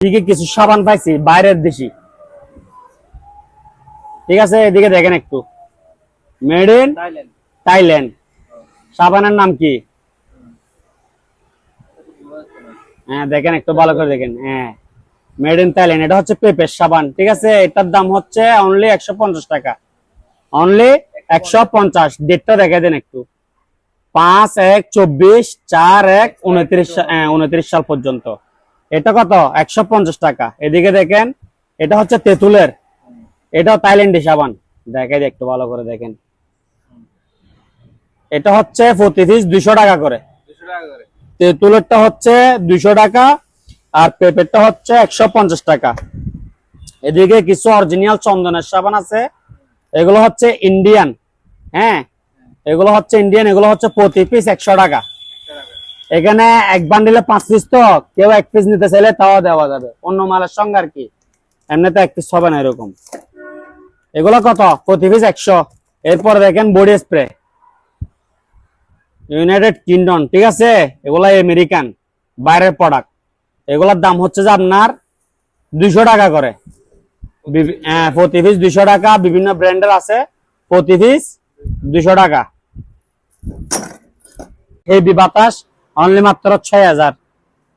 এদিকে কিছু সাবান পাইছি বাইরের দেশি। ঠিক আছে এদিকে দেখেন একটু। মেড ইন থাইল্যান্ড সাবানের নাম কি? হ্যাঁ দেখেন একটু ভালো করে দেখেন। হ্যাঁ। মেড ইন থাইল্যান্ড এটা হচ্ছে পেপের সাবান ঠিক আছে? এটার দাম হচ্ছে অনলি একশো পঞ্চাশ টাকা। অনলি একশো পঞ্চাশ। ডেটটা দেখে দেন একটু। পাঁচ এক চব্বিশ চার এক উনত্রিশ হ্যাঁ, উনত্রিশ সাল পর্যন্ত। এটা কত? একশো পঞ্চাশ টাকা। এদিকে দেখেন এটা হচ্ছে তেঁতুলের। এটাও থাইল্যান্ডি সাবান। দেখে একটু ভালো করে দেখেন। এটা হচ্ছে প্রতি পিস দুইশো টাকা করে। দুশো টাকা করে। তেঁতুলেরটা হচ্ছে দুইশো টাকা আর পেঁপেরটা হচ্ছে একশো পঞ্চাশ টাকা। এদিকে কিছু অরিজিনাল চন্দনের সাবান আছে। এগুলো হচ্ছে ইন্ডিয়ান। হ্যাঁ এগুলো হচ্ছে ইন্ডিয়ান এগুলো হচ্ছে প্রতি পিস একশো টাকা। এখানে এক বান্ডিলে পাঁচ পিস তো কেউ এক পিস নিতে চাইলে তাও দেওয়া যাবে। অন্য মালের সঙ্গে আর কি। এমনিতে এক পিস হবে না এরকম। এগুলো কত? প্রতি পিস একশো। এরপর দেখেন বডি স্প্রে ইউনাইটেড কিংডম ঠিক আছে? এগুলা আমেরিকান বাইরের প্রোডাক্ট এগুলোর দাম হচ্ছে যে আপনার দুইশো টাকা করে। হ্যাঁ, প্রতি পিস দুইশো টাকা। বিভিন্ন ব্র্যান্ডের আছে। প্রতি পিস দুইশো টাকা। হেভি বাতাস অনলি মাত্র ছয় হাজার।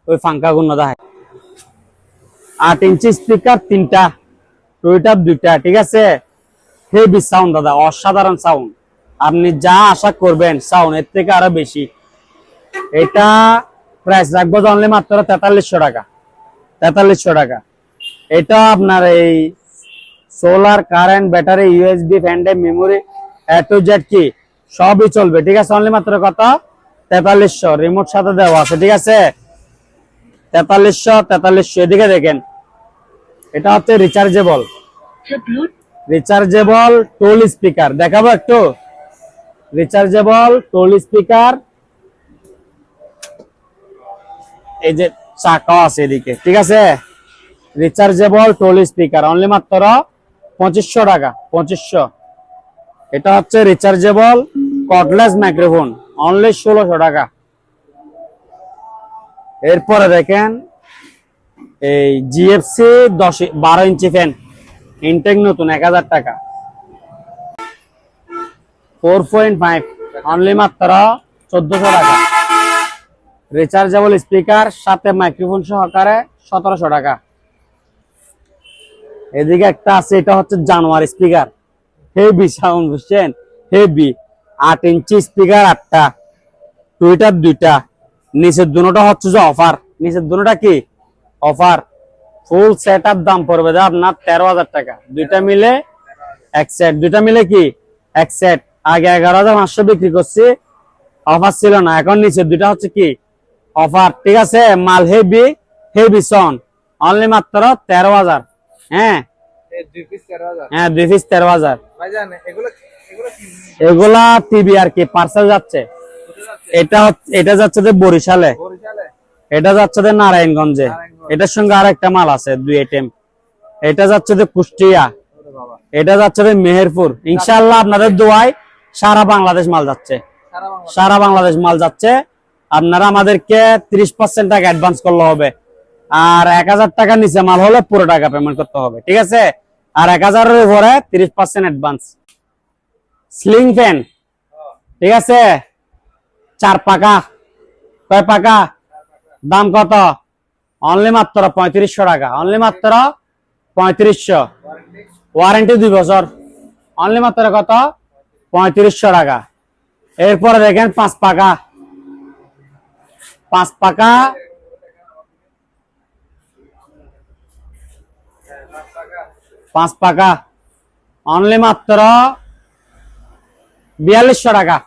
ওই ফাঙ্কা গুণ দেখায় আট ইঞ্চি স্পিকার তিনটা টুইটার দুইটা, ঠিক আছে? হেভি সাউন্ড দাদা, অসাধারণ সাউন্ড আপনি যা আশা করবেন সাউন্ড এর থেকে আরও বেশি। এটা প্রাইস রাখব অনলি মাত্র তেতাল্লিশশো টাকা। তেতাল্লিশশো টাকা। এটা আপনার এই সোলার কারেন্ট ব্যাটারি ইউএসবি ফ্যান্ডে মেমোরি এ টু জেড কি? সবই চলবে, ঠিক আছে? অনলি মাত্র কত? তেতাল্লিশশো রিমোট সাথে দেওয়া আছে ঠিক আছে? তেতাল্লিশশো তেতাল্লিশশো এদিকে দেখেন। এটা হচ্ছে রিচার্জেবল রিচার্জেবল টোল স্পিকার দেখাবো একটু। রিচার্জেবল টোল স্পিকার এই যে চাকা আছে এদিকে ঠিক আছে? রিচার্জেবল টোল স্পিকার অনলি মাত্র পঁচিশশো টাকা পঁচিশশো। এটা হচ্ছে রিচার্জেবল কর্ডলেস মাইক্রোফোন অনলি ষোলোশো টাকা। এরপরে দেখেন, এই জিএফসি দশ, বারো ইঞ্চি ফ্যান ইনটেক নতুন, এক হাজার টাকা। ফোর পয়েন্ট ফাইভ অনলি মাত্র চোদ্দশো টাকা। রিচার্জেবল স্পিকার সাথে মাইক্রোফোন সহকারে সতেরোশো টাকা। এদিকে একটা আছে, এটা হচ্ছে জানুয়ারি স্পিকার হেভি সাউন্ড বুঝছেন? হেভি আট ইঞ্চি স্পিকার আটটা টুইটার দুইটা নিচের দুটোটা হচ্ছে যে অফার নিচের দুটোটা কি? অফার ফুল সেট দাম পড়বে যে আপনার তেরো হাজার টাকা। দুইটা মিলে এক সেট দুইটা মিলে কি? এক সেট আগে এগারো হাজার পাঁচশো বিক্রি করছি। অফার ছিল না। এখন নিচের দুইটা হচ্ছে কি? অফার ঠিক আছে? মাল হেভি হেভি সন অনলি মাত্র তেরো হাজার। হ্যাঁ? হ্যাঁ দুই পিস তেরো হাজার। এগুলো টিভি আর কি পার্সেল যাচ্ছে। এটা এটা যাচ্ছে যে বরিশালে। এটা যাচ্ছে যে নারায়ণগঞ্জে। এটার সঙ্গে আর একটা মাল আছে, দুই আইটেম এটা যাচ্ছে যে কুষ্টিয়া। এটা যাচ্ছে যে মেহেরপুর। ইনশাল্লাহ আপনাদের দোয়ায় সারা বাংলাদেশ মাল যাচ্ছে। সারা বাংলাদেশ মাল যাচ্ছে। আপনারা আমাদেরকে ত্রিশ পার্সেন্ট টাকা অ্যাডভান্স করলে হবে। আর এক হাজার টাকার নিচে মাল হলে পুরো টাকা পেমেন্ট করতে হবে। ঠিক আছে? আর এক হাজারের উপরে তিরিশ পার্সেন্ট অ্যাডভান্স স্লিং ফ্যান ঠিক আছে? চার পাকা। কয় পাকা? দাম কত? অনলি মাত্র পঁয়ত্রিশশো টাকা। অনলি মাত্র পঁয়ত্রিশশো। ওয়ারেন্টি দুই বছর। অনলি মাত্র কত? পঁয়ত্রিশশো টাকা। এরপরে দেখেন পাঁচ পাকা। পাঁচ পাকা। পাঁচ পাকা। অনলি মাত্র বিয়াল্লিশশো টাকা।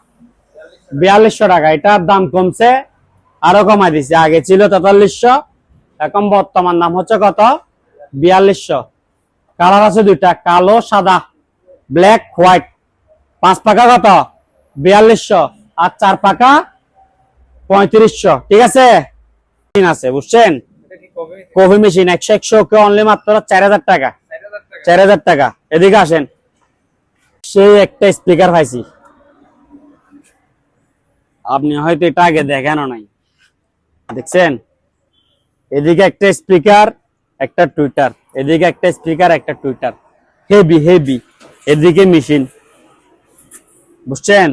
বিয়াল্লিশশো টাকা। এটার দাম কমছে, আরও কমাই দিছে। আগে ছিল তেতাল্লিশশো, এখন বর্তমান দাম হচ্ছে কত? বিয়াল্লিশশো। কালার আছে দুইটা, কালো, সাদা, ব্ল্যাক, হোয়াইট। পাঁচ পাকা কত? বিয়াল্লিশশো। আর চার পাকা পঁয়ত্রিশশো। ঠিক আছে? আছে, বুঝছেন? কফি মেশিন, একশো একশো কে অনলি মাত্র চার হাজার টাকা। চার হাজার টাকা। এদিকে আসেন। সেই একটা স্পিকার পাইছি। আপনি হয়তো এটা আগে দেখানো নাই। দেখছেন? এদিকে একটা স্পিকার একটা টুইটার এদিকে একটা স্পিকার একটা টুইটার হেভি হেভি এদিকে মেশিন বুঝছেন?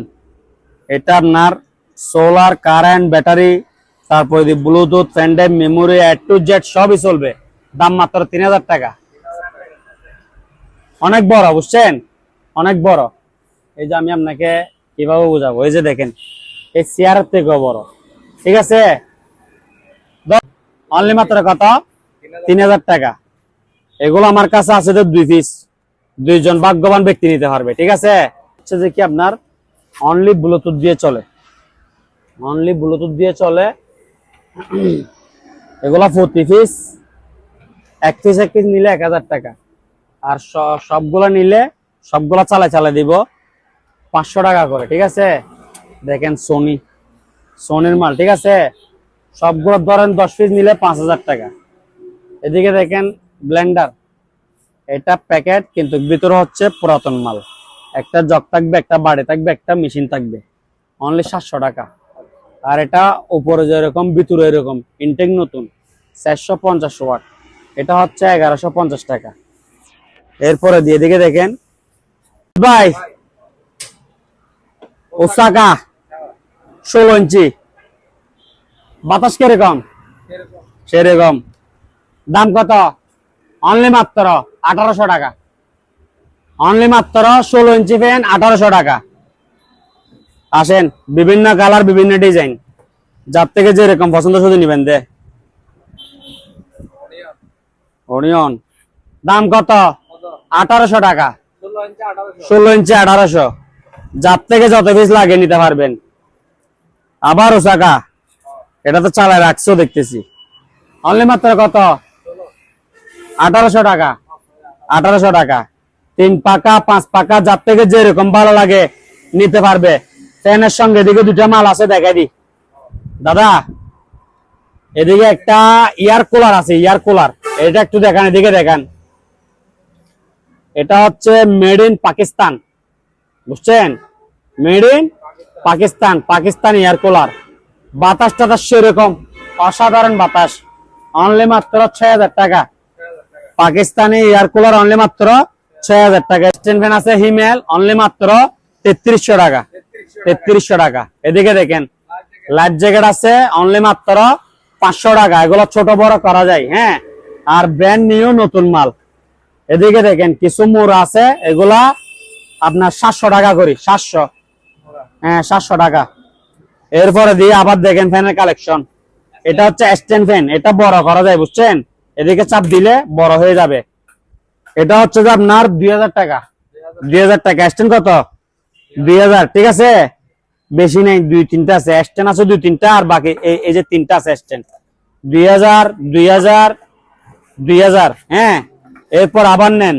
এটা আপনার সোলার কারেন্ট ব্যাটারি তারপরে যদি ব্লুটুথ ফ্যান্ডাই মেমোরি এ টু জেড সবই চলবে। দাম মাত্র তিন হাজার টাকা। অনেক বড়, বুঝছেন? অনেক বড়। এই যে আমি আপনাকে কীভাবে বোঝাবো? এই যে দেখেন। এই চেয়ারের থেকেও বড় ঠিক আছে? অনলি মাত্র কত? তিন হাজার টাকা। এগুলো আমার কাছে আছে তো দুই পিস দুইজন ভাগ্যবান ব্যক্তি নিতে পারবে, ঠিক আছে? হচ্ছে যে কি আপনার অনলি ব্লুটুথ দিয়ে চলে। অনলি ব্লুটুথ দিয়ে চলে। এগুলা প্রতি পিস এক পিস এক পিস নিলে এক হাজার টাকা। আর সবগুলা নিলে সবগুলা চালাই চালাই দিব পাঁচশো টাকা করে, ঠিক আছে? দেখেন সোনি সোনির মাল, ঠিক আছে? সবগুলো ধরেন দশ পিস নিলে পাঁচ হাজার টাকা। এদিকে দেখেন ব্লেন্ডার এটা প্যাকেট কিন্তু ভিতরে হচ্ছে পুরাতন মাল। একটা জগ থাকবে, একটা বাড়ি থাকবে, একটা মেশিন থাকবে। অনলি সাতশো টাকা। আর এটা উপরে যেরকম, ভিতরে এরকম। ইনটেক নতুন। চারশো পঞ্চাশ ওয়াট এটা হচ্ছে এগারোশো পঞ্চাশ টাকা। এরপরে দিয়ে দিকে দেখেন। ভাই, ওসাকা। ষোলো ইঞ্চি। বাতাস কীরকম? সেরকম। দাম কত? অনলি মাত্র আঠারোশো টাকা। অনলি মাত্র ষোলো ইঞ্চি ফ্যান আঠারোশো টাকা। আসেন, বিভিন্ন কালার, বিভিন্ন ডিজাইন। যার থেকে যেরকম পছন্দ শুধু নিবেন দে। অনিয়ন দাম কত? আঠারোশো টাকা। ষোলো ইঞ্চি আঠারোশো। যার থেকে যত পিস লাগে নিতে পারবেন। আবার ওসাকা এটা তো চালায় রাখছো, দেখতেছি। অনলি মাত্র কত? আঠারোশো টাকা। আঠারোশো টাকা। তিন পাকা, পাঁচ পাকা, যার থেকে যেরকম ভালো লাগে নিতে পারবে। ফ্যানের সঙ্গে এদিকে দুটা মাল আছে দেখাই দি। দাদা, এদিকে একটা ইয়ার কুলার আছে, ইয়ার কুলার। এটা একটু দেখান, এদিকে দেখান। এটা হচ্ছে মেড ইন পাকিস্তান। বুঝছেন? Made in Pakistan Pakistan air cooler বাতাস টাতাস সেরকম, অসাধারণ বাতাস। অনলি মাত্র ছয় হাজার টাকা। পাকিস্তানি এয়ার কুলার অনলি মাত্র ছয় হাজার টাকা। স্ট্যান্ড ফ্যান আছে হিমেল অনলি মাত্র তেত্রিশশো টাকা। তেত্রিশশো টাকা। এদিকে দেখেন লাইফ জ্যাকেট আছে অনলি মাত্র পাঁচশো টাকা। এগুলো ছোট বড় করা যায় হ্যাঁ? আর ব্র্যান্ড নিউ নতুন মাল। এদিকে দেখেন, কিছু মোড় আছে, এগুলা আপনার সাতশো টাকা করি, সাতশো। হ্যাঁ সাতশো টাকা। এরপরে দিয়ে আবার দেখেন ফ্যানের কালেকশন এটা হচ্ছে স্ট্যান্ড ফ্যান এটা বড় করা যায়, বুঝছেন? এদিকে চাপ দিলে বড় হয়ে যাবে। এটা হচ্ছে যে আপনার দুই হাজার টাকা। দুই হাজার টাকা। স্ট্যান্ড কত? দুই হাজার, ঠিক আছে? বেশি নেই, দুই তিনটা আছে। স্ট্যান্ড আছে দুই তিনটা, আর বাকি এই যে তিনটা আছে স্ট্যান্ড দুই হাজার দুই হাজার দুই হাজার হ্যাঁ? এরপর আবার নেন।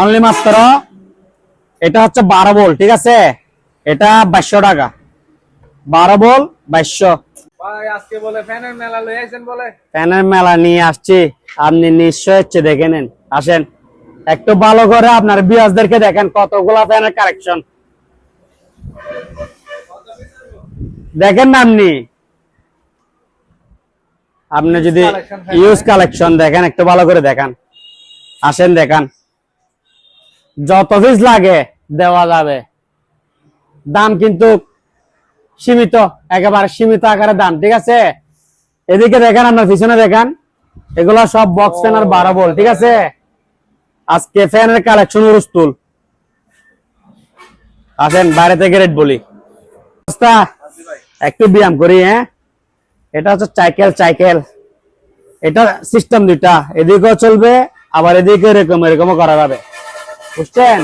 অনলি মাত্র এটা হচ্ছে বারো বল ঠিক আছে? এটা বাইশশো টাকা। বারো বল বাইশশো। ফ্যানের মেলা নিয়ে আসছি। আপনি নিশ্চয় হচ্ছে দেখে নেন। আসেন। একটু ভালো করে আপনার বিয়াসদেরকে দেখেন কতগুলা ফ্যানের কালেকশন দেখেন না আপনি? আপনি যদি ইউজ কালেকশন দেখেন একটু ভালো করে দেখান। আসেন দেখান। যত পিস লাগে দেওয়া যাবে। দাম কিন্তু সীমিত, একেবারে সীমিত আকারে দাম, ঠিক আছে? এদিকে দেখেন আপনার, পিছনে দেখেন, এগুলা সব বক্স ফ্যান আর বারো বল ঠিক আছে? আজকে ফ্যানের কালেকশন উরুস্তুল আসেন, বাইরে থেকে রেট বলি। একটু ব্যায়াম করি হ্যাঁ? এটা হচ্ছে চাইকেল সাইকেল এটা সিস্টেম দুইটা, এদিকেও চলবে, আবার এদিকে এরকম, এরকমও করা যাবে। বুঝছেন?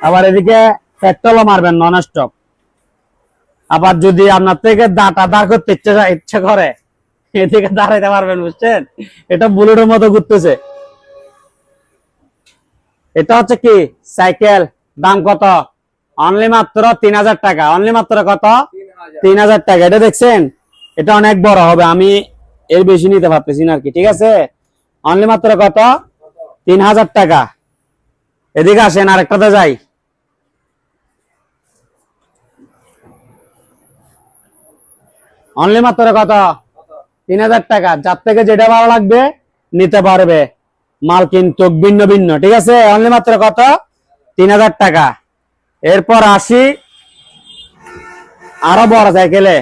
আবার এদিকে পেট্রোলও মারবেন নন স্টপ আবার যদি আপনার থেকে দাঁটা দাঁড় করতে ইচ্ছে ইচ্ছে করে, এদিকে দাঁড়াইতে পারবেন, বুঝছেন? এটা বুলেটের মতো ঘুরতেছে। এটা হচ্ছে কি? সাইকেল, দাম কত? অনলি মাত্র তিন হাজার টাকা। অনলি মাত্র কত? তিন হাজার টাকা। এটা দেখছেন? এটা অনেক বড় হবে। আমি এর বেশি নিতে পারতেছি না কি, ঠিক আছে? অনলি মাত্র কত? তিন হাজার টাকা। এদিকে আসেন, আরেকটাতে যাই। অনলি মাত্র কত? তিন হাজার টাকা। যার থেকে যেটা ভালো লাগবে, নিতে পারবে। মাল কিন্তু ভিন্ন ভিন্ন, ঠিক আছে? অনলি মাত্র কত? তিন হাজার টাকা। এরপর আসি আরও বড় সাইকেলে।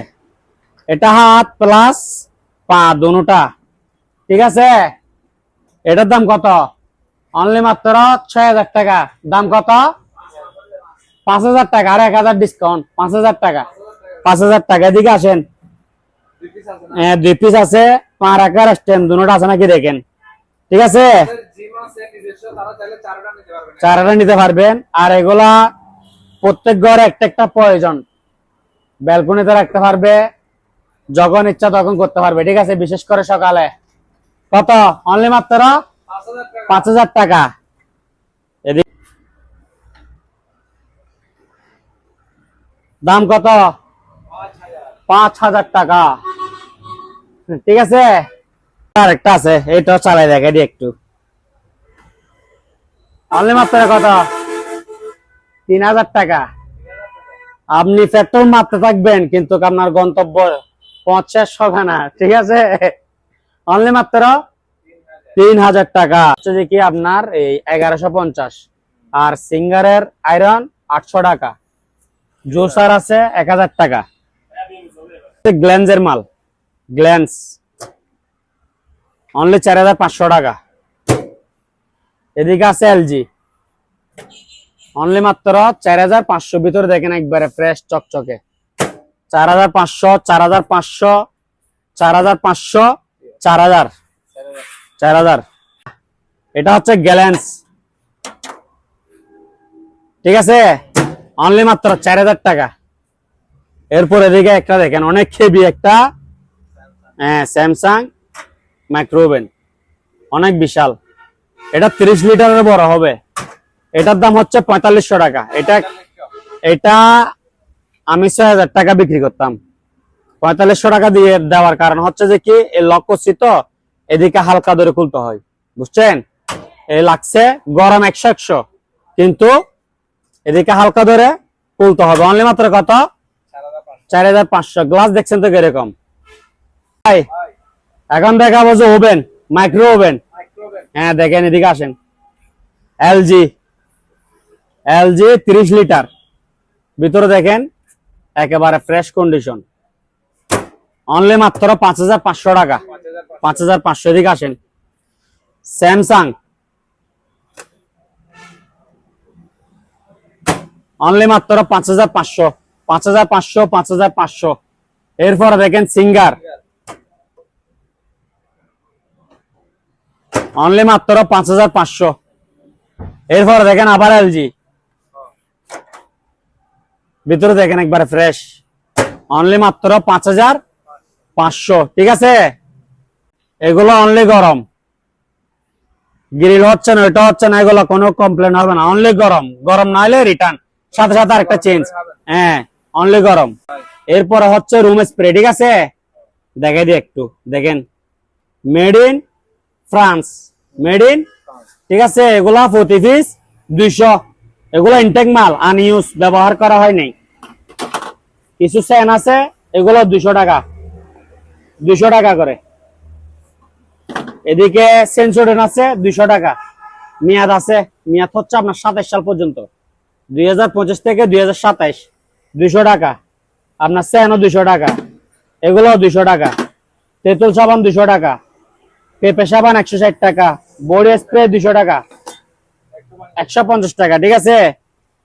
এটা হাত প্লাস পা দুটা, ঠিক আছে? এটার দাম কত? অনলি মাত্র ছয় হাজার টাকা। দাম কত? পাঁচ হাজার টাকা। আর এক হাজার ডিসকাউন্ট পাঁচ হাজার টাকা। পাঁচ হাজার টাকা। এদিকে আসেন। হ্যাঁ, দুই পিস আছে দুটা আছে নাকি দেখেন। ঠিক আছে? চারটা নিতে পারবেন। আর এগুলা প্রত্যেক ঘরে একটা একটা প্রয়োজন। ব্যালকনিতে রাখতে পারবে যখন ইচ্ছা তখন করতে পারবে। ঠিক আছে? বিশেষ করে সকালে। কত? অনলি মাত্র পাঁচ হাজার টাকা। দাম কত? পাঁচ হাজার টাকা। ঠিক আছে? আর একটা আছে এটা চালাই দেখে দি একটু। অনলি মাত্র কত? তিন হাজার টাকা। আপনি পেট্রোল মারতে থাকবেন, কিন্তু আপনার গন্তব্য পঞ্চাশ হবে না, ঠিক আছে? অনলি মাত্র তিন হাজার টাকা। হচ্ছে কি আপনার এই এগারোশো পঞ্চাশ। আর সিঙ্গারের আয়রন আটশো টাকা। জোসার আছে এক হাজার টাকা। গ্ল্যান্সের মাল। গ্ল্যান্স অনলি চার হাজার পাঁচশো টাকা। এদিকে আছে এলজি অনলি মাত্র চার হাজার পাঁচশো ভিতরে দেখেন একবারে ফ্রেশ চকচকে। চার হাজার পাঁচশো, চার হাজার পাঁচশো, চার হাজার পাঁচশো, চার হাজার। চার হাজার। এটা হচ্ছে গ্যালেন্স ঠিক আছে? অনলি মাত্র চার হাজার টাকা। এরপর এদিকে একটা দেখেন, অনেক হেভি একটা হ্যাঁ স্যামসাং মাইক্রোওভেন অনেক বিশাল। এটা তিরিশ লিটারের বড় হবে। এটার দাম হচ্ছে পঁয়তাল্লিশশো টাকা। এটা এটা আমি ছয় হাজার টাকা বিক্রি করতাম। পঁয়তাল্লিশশো টাকা দিয়ে দেওয়ার কারণ হচ্ছে যে কি, এই লক করছি তো, এদিকে হালকা ধরে খুলতে হয়। বুঝছেন? এই লাগছে গরম একশো একশো। কিন্তু এদিকে হালকা ধরে খুলতে হবে। অনলি মাত্র কত? চার হাজার পাঁচশো। গ্লাস দেখছেন তো কীরকম? ভাই, এখন দেখাবো যে ওভেন মাইক্রো ওভেন। হ্যাঁ দেখেন এদিকে আসেন। এলজি এলজি তিরিশ লিটার। ভিতরে দেখেন একেবারে ফ্রেশ কন্ডিশন অনলি মাত্র পাঁচ হাজার পাঁচশো টাকা। পাঁচ হাজার পাঁচশো এদিকে আসেন। স্যামসাং। অনলি মাত্র পাঁচ হাজার পাঁচশো। পাঁচ হাজার পাঁচশো, পাঁচ হাজার পাঁচশো। এরপরে দেখেন সিঙ্গার। অনলি মাত্র পাঁচ হাজার পাঁচশো। এরপরে দেখেন আবার এলজি ভিতরে দেখেন একবারে ফ্রেশ অনলি মাত্র পাঁচ হাজার পাঁচশো। ঠিক আছে? এগুলো অনলি গরম। গ্রিল হচ্ছে না, এটা হচ্ছে না, এগুলো কোনো কমপ্লেন হবে না। অনলি গরম। গরম না হলে রিটার্ন সাথে সাথে আরেকটা চেঞ্জ হ্যাঁ। অনলি গরম। এরপর হচ্ছে রুম স্প্রে ঠিক আছে? দেখে দিই একটু। দেখেন made in France made in ঠিক আছে? এগুলা প্রতি পিস দুইশো। এগুলো ইনটেক মাল আনইউজ ব্যবহার করা হয় নাই। কিছু সেন আছে, এগুলো দুইশো টাকা। দুইশো টাকা করে। এদিকে সেন্সোডেন আছে, দুইশো টাকা। মেয়াদ আছে, মেয়াদ হচ্ছে আপনার সাতাইশ সাল পর্যন্ত। দুই হাজার পঁচিশ থেকে দুই দুইশো টাকা। আপনার সেনও দুইশো টাকা এগুলো দুইশো টাকা, তেঁতুল সাবান দুইশো টাকা, পেঁপে সাবান একশো ষাট টাকা, বডি স্প্রে দুইশো টাকা, একশো পঞ্চাশ টাকা, ঠিক আছে?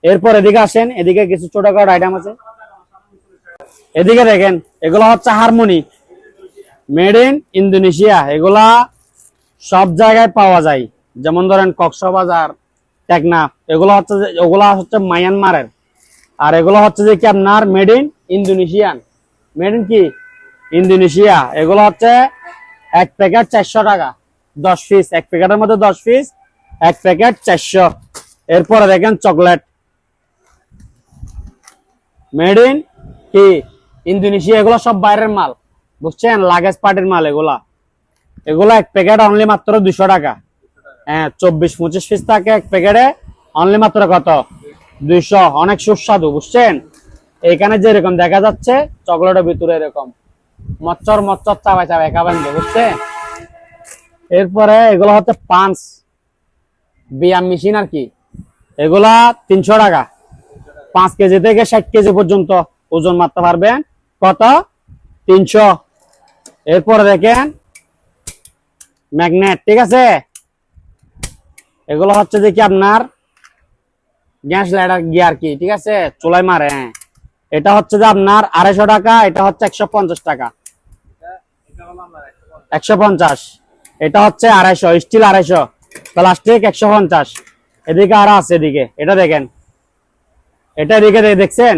এরপর এদিকে আসেন, এদিকে কিছু ছোটখাটো আইটেম আছে। এদিকে দেখেন, এগুলো হচ্ছে হারমোনি মেড ইন ইন্দোনেশিয়া এগুলা সব জায়গায় পাওয়া যায়। যেমন ধরেন কক্সবাজার, টেকনাফ, এগুলো হচ্ছে ওগুলা হচ্ছে মায়ানমারের। আর এগুলো হচ্ছে যে কি আপনার made in Indonesian made in কি? ইন্দোনেশিয়া এগুলো হচ্ছে এক প্যাকেট চারশো টাকা। দশ পিস এক প্যাকেটের মধ্যে দশ পিস এক প্যাকেট চারশো। এরপরে দেখেন চকলেট মেড ইন কি? ইন্দোনেশিয়া এগুলো সব বাইরের মাল। বুঝছেন? লাগেজ পার্টির মাল এগুলা। এগুলো এক প্যাকেট অনলি মাত্র দুশো টাকা। হ্যাঁ চব্বিশ পঁচিশ পিস থাকে এক প্যাকেটে অনলি মাত্র কত? দুইশো অনেক সুস্বাদু বুঝছেন? এখানে যে যেরকম দেখা যাচ্ছে চকলেটের ভিতরে এরকম মচ্চর মচ্চর চাবাই চাবাই খাবেন যে, বুঝছেন? এরপরে এগুলো হচ্ছে পাঁচ বিয়াম মেশিন আর কি। এগুলা তিনশো টাকা। পাঁচ কেজি থেকে ষাট কেজি পর্যন্ত ওজন মারতে পারবেন। কত? তিনশো। এরপরে দেখেন ম্যাগনেট ঠিক আছে? এগুলো হচ্ছে যে কি আপনার গ্যাস লাইটার গিয়ার কি ঠিক আছে? চুলাই মারে হ্যাঁ। এটা হচ্ছে যে আপনার আড়াইশো টাকা এটা হচ্ছে একশো পঞ্চাশ টাকা। একশো পঞ্চাশ। এটা হচ্ছে আড়াইশো স্টিল আড়াইশো প্লাস্টিক একশো পঞ্চাশ। এদিকে আরও আছে এদিকে এটা দেখেন। এটা এদিকে দেখছেন?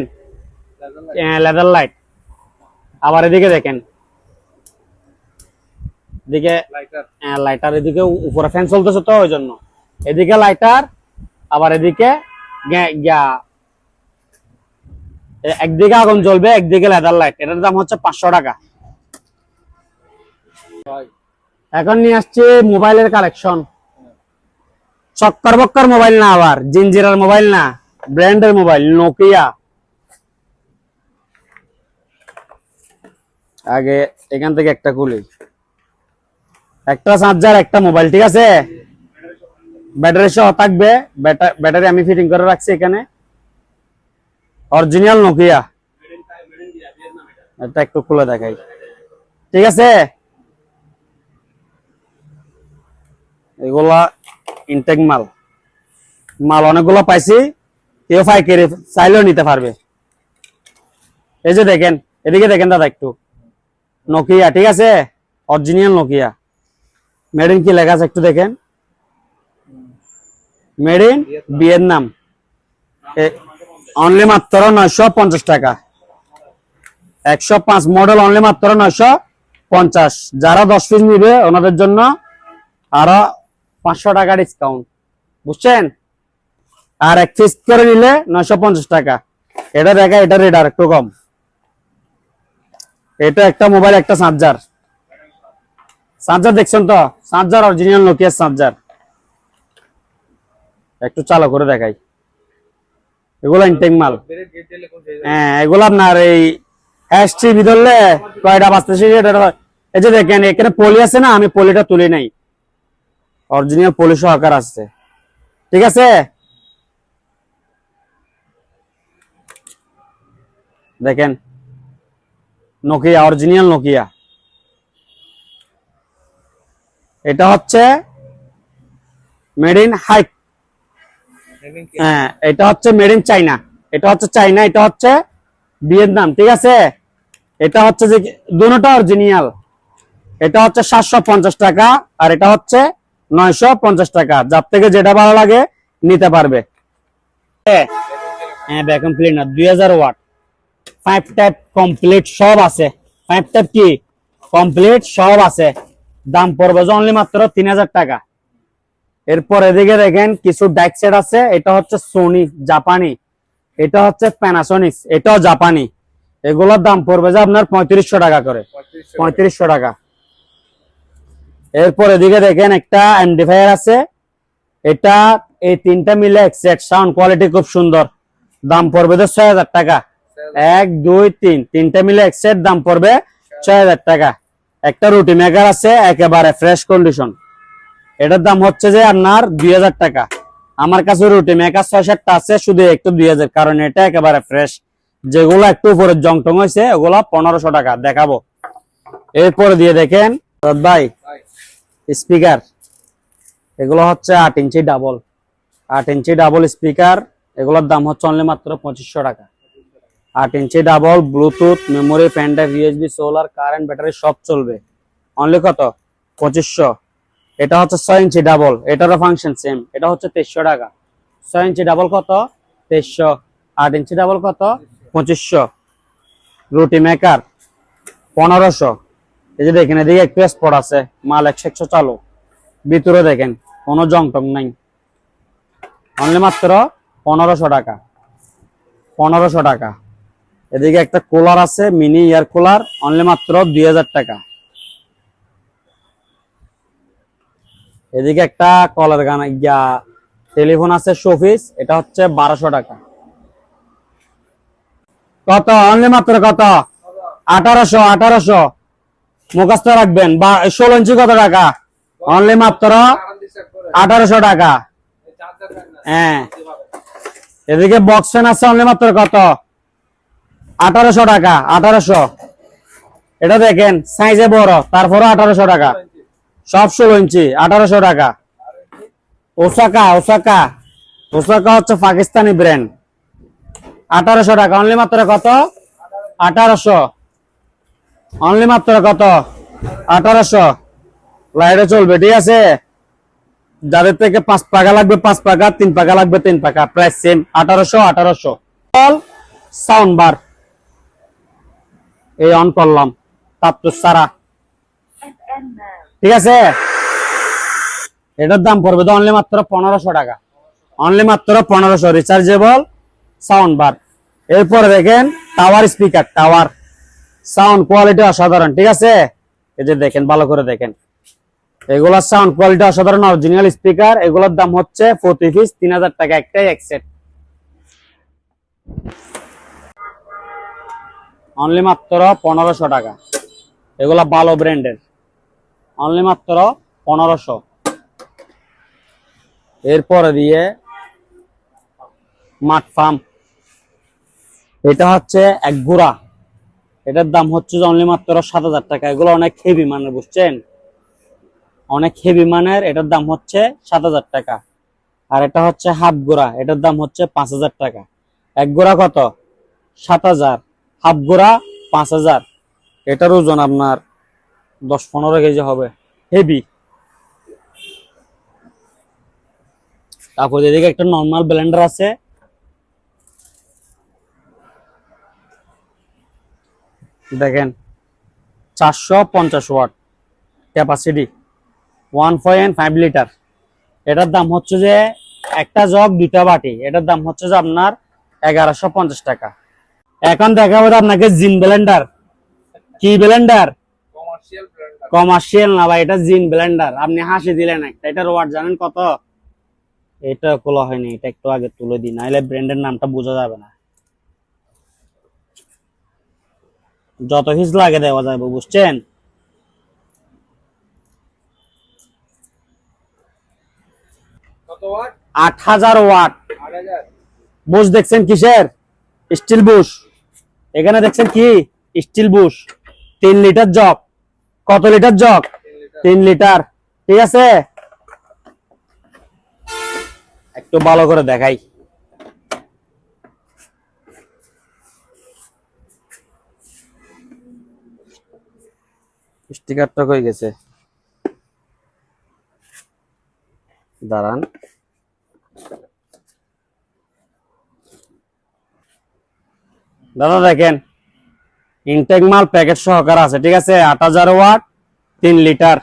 লেদার লাইট আবার এদিকে দেখেন। এদিকে লাইটার লাইটার এদিকে উপরে ফ্যান চলতেছে তো ওই জন্য এদিকে লাইটার আবার এদিকে একদিকে আগুন জ্বলবে একদিকে লেদার লাইট এটার দাম হচ্ছে পাঁচশো টাকা। এখন নিয়ে আসছে মোবাইলের কালেকশন চক্কর বক্কর মোবাইল না আবার জিঞ্জিরার মোবাইল না, ব্র্যান্ডের মোবাইল নোকিয়া আগে এখান থেকে একটা খুলি। একটা চার্জার একটা মোবাইল, ঠিক আছে? ব্যাটারি সহ থাকবে। ব্যাটারি আমি ফিটিং করে রাখছি এখানে। অরিজিনাল নোকিয়া এটা একটু খুলে দেখাই। ঠিক আছে? এগুলা ইনটেক মাল। মাল অনেকগুলো পাইছি। কেউ পাইকারি চাইলেও নিতে পারবে। এই যে দেখেন, এদিকে দেখেন দাদা একটু। নোকিয়া ঠিক আছে? অরিজিনাল নোকিয়া মেড ইন কি লেখা আছে একটু দেখেন। মেড ইন ভিয়েতনাম অনলি মাত্র নয়শো পঞ্চাশ টাকা। একশো পাঁচ মডেল অনলি মাত্র নয়শো পঞ্চাশ। যারা দশ পিস নিবে, ওনাদের জন্য আরও পাঁচশো টাকা ডিসকাউন্ট বুঝছেন? আর এক পিস করে নিলে নয়শো পঞ্চাশ টাকা। এটা দেখা, এটা রেট আর একটু কম। এটা একটা মোবাইল একটা চার্জার চার্জার দেখছেন তো? চার্জার অরিজিনাল নোকিয়ার চার্জার একটু চালু করে দেখাই। এগুলো ইনটেক মাল। হ্যাঁ এগুলো আপনার এই হ্যাশ টিভি ধরলে কয়টা বাজতেছে এটা এই যে দেখেন, এখানে পলি আছে না, আমি পলিটা তুলি নাই। অরিজিনাল পলি সহকার আছে ঠিক আছে? দেখেন নোকিয়া অরিজিনাল নোকিয়া এটা হচ্ছে মেড ইন হাইক হ্যাঁ এটা হচ্ছে মেড ইন চাইনা এটা হচ্ছে চাইনা এটা হচ্ছে ভিয়েতনাম ঠিক আছে? এটা হচ্ছে যে দুটোটা অরিজিনাল এটা হচ্ছে সাতশো পঞ্চাশ টাকা আর এটা হচ্ছে নয়শো পঞ্চাশ টাকা। যার থেকে যেটা ভালো লাগে, নিতে পারবে। হ্যাঁ ভ্যাকুম ক্লিনার দুই হাজার ওয়াট। ফাইভ টাইপ কমপ্লিট সব আছে। ফাইভ টাইপ কি? কমপ্লিট সব আছে। দাম পড়বে অনলি মাত্র তিন হাজার টাকা। এরপর এদিকে দেখেন কিছু ডাইক সেট আছে এটা হচ্ছে সোনি জাপানি এটা হচ্ছে প্যানাসোনিক্স এটাও জাপানি। এগুলোর দাম পড়বে যে আপনার পঁয়ত্রিশশো টাকা করে পঁয়ত্রিশশো টাকা। এরপর এদিকে দেখেন একটা অ্যাম্পলিফায়ার আছে এটা এই তিনটা মিলে সাউন্ড কোয়ালিটি খুব সুন্দর। দাম পড়বে তো ছয় হাজার টাকা। এক দুই তিন তিনটা মিলে এক্সেট দাম পড়বে ছয় হাজার টাকা। একটা রুটি মেকার আছে একেবারে ফ্রেশ কন্ডিশন এটার দাম হচ্ছে যে আপনার দুই হাজার টাকা। আমার কাছে রুটি মেকার ছয় সাতটা আছে, শুধু একটু দুই হাজার, কারণ এটা একেবারে ফ্রেশ যেগুলো একটু উপরে জং টং হয়েছে ওগুলো পনেরোশো টাকা, দেখাবো। এরপরে দিয়ে দেখেন ভাই স্পিকার এগুলো হচ্ছে আট ইঞ্চি ডাবল আট ইঞ্চি ডাবল স্পিকার এগুলোর দাম হচ্ছে অনলি মাত্র পঁচিশশো টাকা। আট ইঞ্চি double Bluetooth memory pen drive USB solar current battery সব চলবে। অনলি কত? পঁচিশশো। এটা হচ্ছে ছয় ইঞ্চি ডাবল এটারও ফাংশন সেম এটা হচ্ছে তেইশশো টাকা। ছয় ইঞ্চি ডাবল কত? তেইশশো। আট ইঞ্চি ডাবল কত? পঁচিশশো। রুটি মেকার পনেরোশো। এই যে দেখেন, এদিকে একটু স্পট আছে, মাল একশো একশো চালু। ভিতরে দেখেন, কোনো জং টং নাই। অনলি মাত্র পনেরোশো টাকা। পনেরোশো টাকা। এদিকে একটা কুলার আছে মিনি এয়ার কুলার অনলি মাত্র দুই হাজার টাকা। এদিকে একটা কলার গান, ইয়া, টেলিফোন আছে শোফিস, এটা হচ্ছে বারোশো টাকা। কত? অনলি মাত্র কত? আঠারোশো আঠারোশো। মুখস্থ রাখবেন। বা, ষোলো ইঞ্চি কত টাকা? অনলি মাত্র আঠারোশো টাকা। হ্যাঁ। এদিকে বক্স ফ্যান আছে অনলি মাত্র কত? আঠারোশো টাকা, আঠারোশো। এটা দেখেন সাইজে বড়, তারপরও আঠারোশো টাকা। সব ষোলো ইঞ্চি, আঠারোশো টাকা। Osaka Osaka. ওসাকা হচ্ছে পাকিস্তানি ব্র্যান্ড আঠারোশো টাকা অনলি মাত্র কত? আঠারোশো। অনলি মাত্র কত? আঠারোশো। লাইটে চলবে, ঠিক আছে? যাদের থেকে পাঁচ পাকা লাগবে, পাঁচ পাকা, তিন পাকা লাগবে, তিন পাকা। প্রাইস সেম আঠারোশো আঠারোশো। সাউন্ড বার এই অন করলাম। তার তো সারা ঠিক আছে? এটার দাম পড়বে তো অনলি মাত্র পনেরোশো টাকা। অনলি মাত্র পনেরোশো রিচার্জেবল সাউন্ড বার এরপরে দেখেন tower speaker tower sound quality অসাধারণ, ঠিক আছে? এই যে দেখেন, ভালো করে দেখেন। এগুলোর সাউন্ড কোয়ালিটি অসাধারণ অরিজিনাল স্পিকার এগুলোর দাম হচ্ছে প্রতি পিস তিন হাজার টাকা, একটাই এক সেট অনলি মাত্র পনেরোশো টাকা। এগুলা ভালো ব্র্যান্ডের অনলি মাত্র পনেরোশো। এরপরে দিয়ে মাঠ ফার্ম। এটা হচ্ছে এক গুড়া। এটার দাম হচ্ছে অনলি মাত্র সাত হাজার টাকা। এগুলো অনেক হেভি মানের, বুঝছেন? অনেক হেভি মানের, এটার দাম হচ্ছে সাত হাজার টাকা। আর এটা হচ্ছে হাফ গোড়া। এটার দাম হচ্ছে পাঁচ হাজার টাকা। এক গোড়া কত? সাত হাজার। হাফ গোড়া পাঁচ হাজার। এটার ওজন আপনার দশ পনেরো কেজি হবে। হেভি তারপর এদিকে একটা নর্মাল ব্লেন্ডার আছে। দেখেন, চারশো পঞ্চাশ watt capacity one point five litre এটার দাম হচ্ছে যে একটা জগ দুইটা বাটি। এটার দাম হচ্ছে যে আপনার এগারোশো পঞ্চাশ টাকা। এখন দেখাবো তো আপনাকে জিন ব্লেন্ডার কি ব্লেন্ডার কমার্শিয়াল কমার্শিয়াল না ভাই এটা জিন ব্লেন্ডার। আপনি হাসি দিলেন একটা। এটার ওয়াট জানেন কত? এটা খোলা হয়নি এটা একটু আগে তুলে দিই নাহলে ব্র্যান্ডের নামটা বোঝা যাবে না। যত হিস লাগে দেওয়া যাবে বুঝছেন? আট হাজার ওয়াট। বুশ দেখছেন কিসের? স্টিল বুশ। এখানে দেখছেন কি? স্টিল বুশ। তিন লিটার জগ। কত লিটার জগ? তিন লিটার। ঠিক আছে? একটু ভালো করে দেখাই। স্টিকারটা কই গেছে। দাঁড়ান। দাদা দেখেন। ইনটেক মাল প্যাকেট সহকারে আছে ঠিক আছে? আট হাজার ওয়াট তিন লিটার।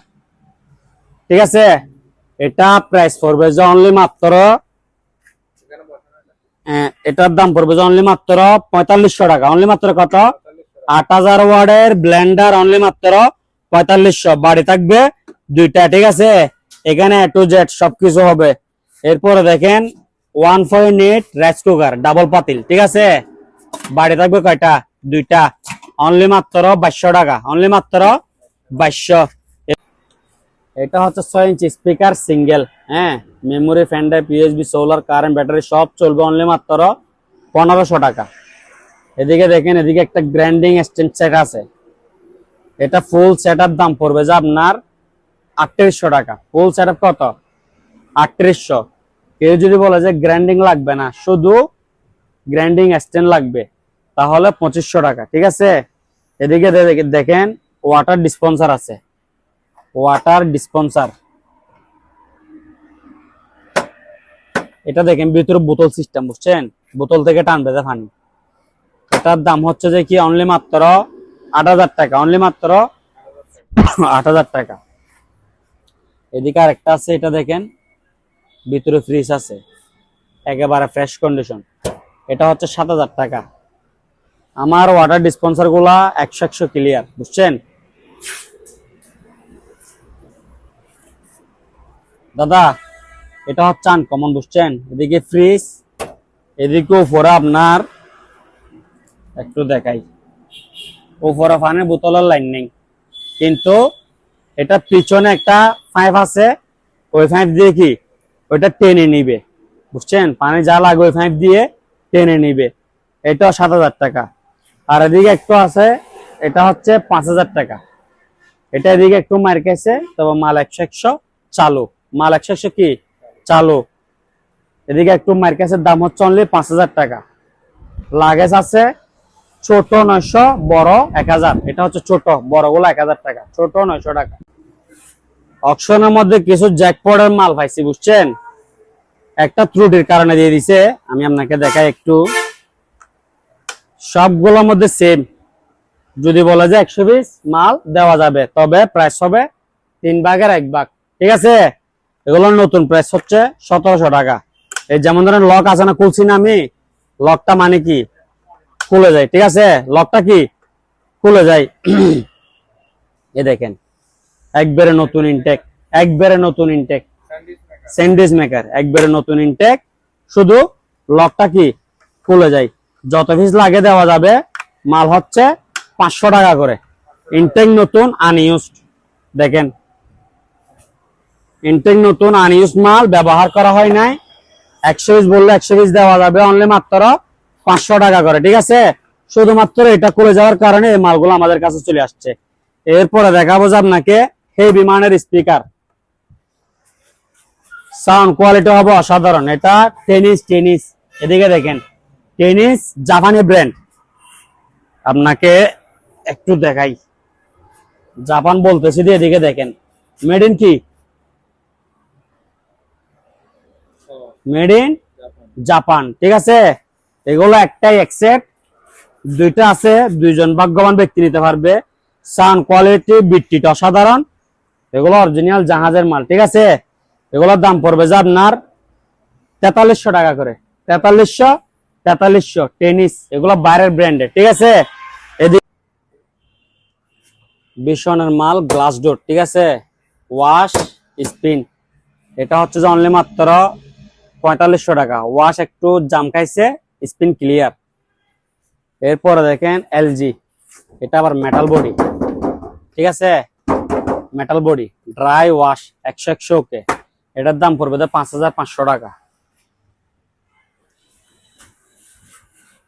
ঠিক আছে? এটা প্রাইস পড়বে যে অনলি মাত্র আহ, এটার দাম পড়বে যে অনলি মাত্র পঁয়তাল্লিশশো টাকা। অনলি মাত্র কত? আট হাজার ওয়ার্ডের ব্লেন্ডার অনলি মাত্র পঁয়তাল্লিশশো। বাড়ি থাকবে দুইটা ঠিক আছে? এখানে টু জেড সবকিছু হবে। এরপরে দেখেন one point eight rice cooker double পাতিল ঠিক আছে? বাড়ি থাকবে কয়টা? দুইটা। অনলি মাত্র বাইশশো টাকা। অনলি মাত্র বাইশশো। এটা হচ্ছে ছয় ইঞ্চি স্পিকার সিঙ্গেল হ্যাঁ memory pen drive USB solar current battery সব চলবে অনলি মাত্র পনেরোশো টাকা। এদিকে দেখেন, এদিকে একটা গ্র্যান্ডিং স্ট্যান্ড সেট আছে। এটা ফুল সেটআপ দাম পড়বে যে আপনার আটত্রিশশো টাকা। ফুল সেটআপ কত? আটত্রিশশো। কেউ যদি বলে যে গ্র্যান্ডিং লাগবে না, শুধু গ্র্যান্ডিং স্ট্যান্ড লাগবে। তাহলে পঁচিশশো টাকা, ঠিক আছে? এদিকে দেখেন ওয়াটার ডিসপন্সার আছে। ওয়াটার ডিসপন্সার এটা দেখেন, ভিতরে বোতল সিস্টেম বুঝছেন? বোতল থেকে টানবে যে পানি এটার দাম হচ্ছে যে কি অনলি মাত্র আট হাজার টাকা অনলি মাত্র আট হাজার টাকা। এদিকে আরেকটা আছে, এটা দেখেন, ভিতরে ফ্রিজ আছে। একেবারে ফ্রেশ কন্ডিশন এটা হচ্ছে সাত হাজার টাকা। আমার ওয়াটার ডিসপেন্সারগুলা একশো একশো ক্লিয়ার বুঝছেন? দাদা, এটা হচ্ছে আনকমন বুঝছেন? এদিকে ফ্রিজ এদিকে উপরে আপনার, একটু দেখাই। উপরে পানির বোতলের লাইন নেই। কিন্তু এটা পিছনে একটা পাইপ আছে, ওই পাইপ দিয়ে কি? ওইটা টেনে নিবে, বুঝছেন? পানি যা লাগে ওই পাইপ দিয়ে টেনে নিবে। এটা সাত হাজার টাকা। আর এদিকে একটু আছে, এটা হচ্ছে পাঁচ হাজার টাকা। এটা এদিকে একটু মার খাইছে, তবে মাল একশো একশো চালু। মাল একশো একশো কি? চালু। এদিকে একটু মার দাম হচ্ছে অনলি পাঁচ হাজার টাকা। লাগেজ আছে ছোট নয়শো, বড় এক হাজার। এটা হচ্ছে ছোট বড়গুলো এক হাজার টাকা। ছোট নয়শো টাকা। অকশনের মধ্যে কিছু জ্যাকপটের মাল পাইছি, বুঝছেন? একটা ত্রুটির কারণে দিয়ে দিছে। আমি আপনাকে দেখাই একটু। সবগুলোর মধ্যে সেম যদি বলা যায় একশো মাল দেওয়া যাবে, তবে প্রাইস হবে তিন ভাগের এক ভাগ। ঠিক আছে? এগুলোর নতুন প্রাইস হচ্ছে সতেরোশো টাকা। এই যেমন ধরেন লক আছে না, খুলছি না আমি লকটা মানে কি? খুলে যায়, ঠিক আছে? লকটা কি? খুলে যায়। এ দেখেন, একবারে নতুন ইনটেক একবারে নতুন ইনটেক স্যান্ডউইচ মেকার একবারে নতুন ইনটেক শুধু লকটা কি? খুলে যায়। যত পিস লাগে দেওয়া যাবে, মাল হচ্ছে পাঁচশো টাকা করে। ইনটেক নতুন আনইউজড দেখেন। ইনটেক নতুন আনইউজ মাল ব্যবহার করা হয় নাই। একশো পিস বললে একশো পিস দেওয়া যাবে অনলি মাত্র পাঁচশো টাকা করে, ঠিক আছে? শুধুমাত্র এটা করে যাওয়ার কারণে এই মালগুলো আমাদের কাছে চলে আসছে। এরপরে দেখাবো যে আপনাকে হে বিমানের স্পিকার সাউন্ড কোয়ালিটি হবে অসাধারণ। এটা টেনিস টেনিস। এদিকে দেখেন। টেনিস জাপানি ব্র্যান্ড আপনাকে একটু দেখাই। জাপান বলতেছি দিয়ে এদিকে দেখেন। মেড ইন কি? মেড ইন জাপান ঠিক আছে? এগুলো একটাই একসেট দুইটা আছে, দুইজন ভাগ্যবান ব্যক্তি নিতে পারবে। সাউন্ড কোয়ালিটি বিটটিটা অসাধারণ। এগুলো অরিজিনাল জাহাজের মাল, ঠিক আছে? এগুলোর দাম পড়বে যে আপনার তেতাল্লিশশো টাকা করে। তেতাল্লিশশো তেতাল্লিশশো, টেনিস, এগুলো বাইরের ব্র্যান্ডের, ঠিক আছে? বিশনের মাল, গ্লাস ডোর, ঠিক আছে? Wash, spin. এটা হচ্ছে যে অনলি মাত্র পঁয়তাল্লিশশো টাকা। ওয়াশ একটু জাম খাইছে, স্পিন ক্লিয়ার এরপরে দেখেন এলজি। এটা আবার মেটাল বডি ঠিক আছে? মেটাল বডি ড্রাই ওয়াশ একশো একশো ওকে এটার দাম পড়বে পাঁচ হাজার পাঁচশো টাকা।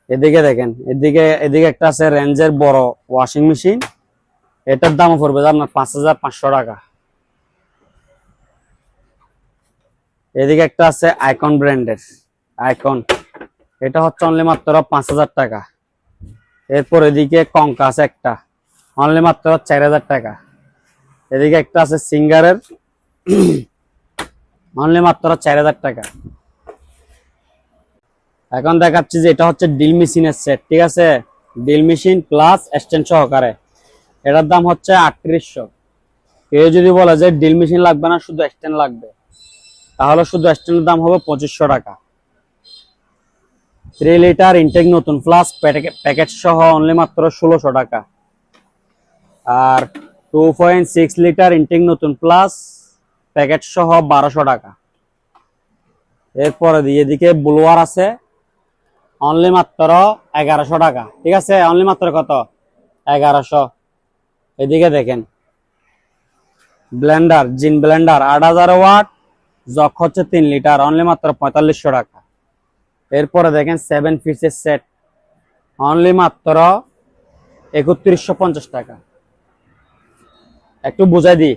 এদিকে দেখেন, এদিকে এদিকে একটা আছে রেঞ্জের বড় ওয়াশিং মেশিন এটার দাম পড়বে আপনার পাঁচ হাজার পাঁচশো টাকা। এদিকে একটা আছে আইকন ব্র্যান্ডের আইকন এটা হচ্ছে অনলি মাত্র পাঁচ হাজার টাকা। এরপর এদিকে কঙ্কা আছে একটা অনলি মাত্র চার হাজার টাকা। এদিকে একটা আছে সিঙ্গারের অনলি মাত্র চার হাজার টাকা। এখন দেখাচ্ছি যে এটা হচ্ছে ডিল মেশিনের সেট ঠিক আছে? ডিল মেশিন প্লাস স্ট্যান্ড সহকারে। এটার দাম হচ্ছে আটত্রিশশো। কেউ যদি বলে যে ডিল মেশিন লাগবে না, শুধু স্ট্যান্ড লাগবে। তাহলে শুধু স্ট্যান্ডের দাম হবে পঁচিশশো টাকা। থ্রি লিটার ইনটেক নতুন প্লাস প্যাকেট সহ অনলি মাত্র ষোলোশো টাকা। আর two point six litre intact নতুন প্লাস প্যাকেট সহ বারোশো টাকা। এরপরে এদিকে ব্লোয়ার আছে। অনলি মাত্র এগারোশো টাকা। ঠিক আছে? অনলি মাত্র কত? এগারোশো। এদিকে দেখেন। ব্লেন্ডার জিন ব্লেন্ডার আট হাজার ওয়াট জক হচ্ছে তিন লিটার অনলি মাত্র পঁয়তাল্লিশশো টাকা। এরপরে দেখেন সেভেন পিসের সেট অনলি মাত্র একত্রিশশো পঞ্চাশ টাকা। একটু বুঝাই দিই।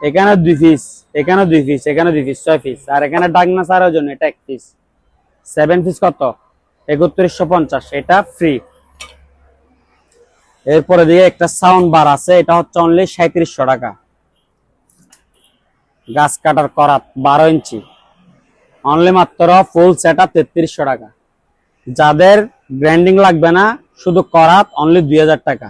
এখানে দুই পিস এখানে দুই পিস এখানে দুই পিস ছয় পিস আর এখানে ডাকনা সারের জন্য এটা এক পিস সেভেন পিস কত? একত্রিশশো পঞ্চাশ, এটা ফ্রি এরপরে দিয়ে একটা সাউন্ড বার আছে, এটা হচ্ছে অনলি সাঁত্রিশশো টাকা। গাছ কাটার করাত বারো ইঞ্চি। অনলি মাত্র ফুল সেটা তেত্রিশশো টাকা। যাদের গ্র্যান্ডিং লাগবে না, শুধু করাত অনলি দুই হাজার টাকা।